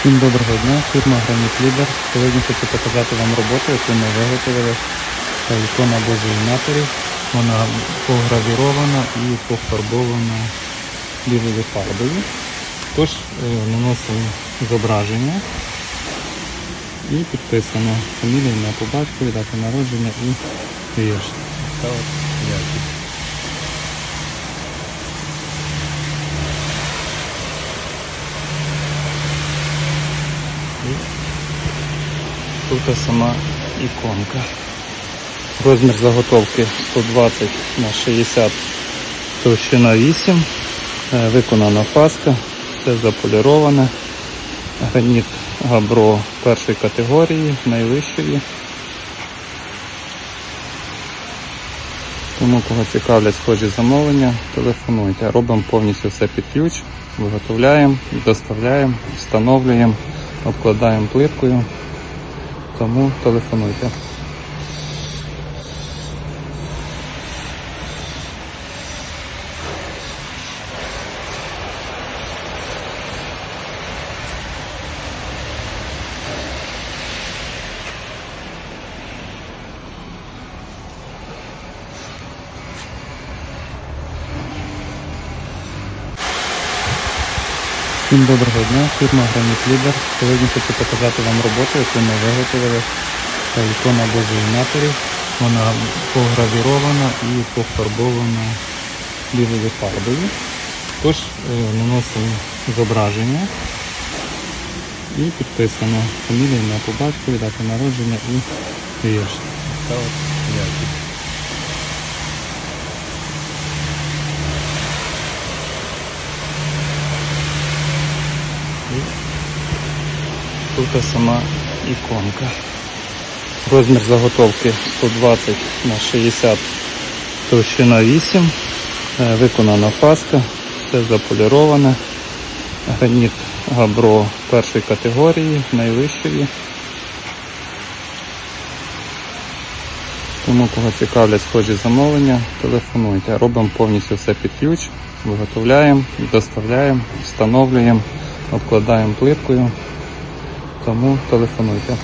Всім доброго дня, фірма Граніт Лідер. Сьогодні хочу показати вам роботу, яку ми виготовили та ікона Божої Матері. Вона погравірована і пофарбована білою фарбою. Тож е, наносимо зображення і підписано фамілія, ім'я по батькові, дата народження і вірш. Та от якість. Тут сама іконка. Розмір заготовки 120 на 60 товщина 8. Е, Виконана фаска, все заполіроване. Граніт габро першої категорії, найвищої. Тому кого цікавлять схожі замовлення, телефонуйте. Робимо повністю все під ключ, виготовляємо, доставляємо, встановлюємо, обкладаємо плиткою. Тому телефонуйте. Всім доброго дня, фірма Граніт Лідер. Сьогодні хочу показати вам роботу, яку ми виготовили. Це ікона Божої Матері. Вона погравірована і пофарбована білою фарбою. Тож е, наносимо зображення і підписано фамілія, ім'я по батькові, дата народження і вірш. Та от якість. Тут сама іконка. Розмір заготовки 120 на 60 товщина 8. Е, Виконана фаска, все заполіроване. Граніт габро першої категорії, найвищої. Тому кого цікавлять схожі замовлення, телефонуйте. Робимо повністю все під ключ, виготовляємо, доставляємо, встановлюємо, обкладаємо плиткою. Тому телефонуйте.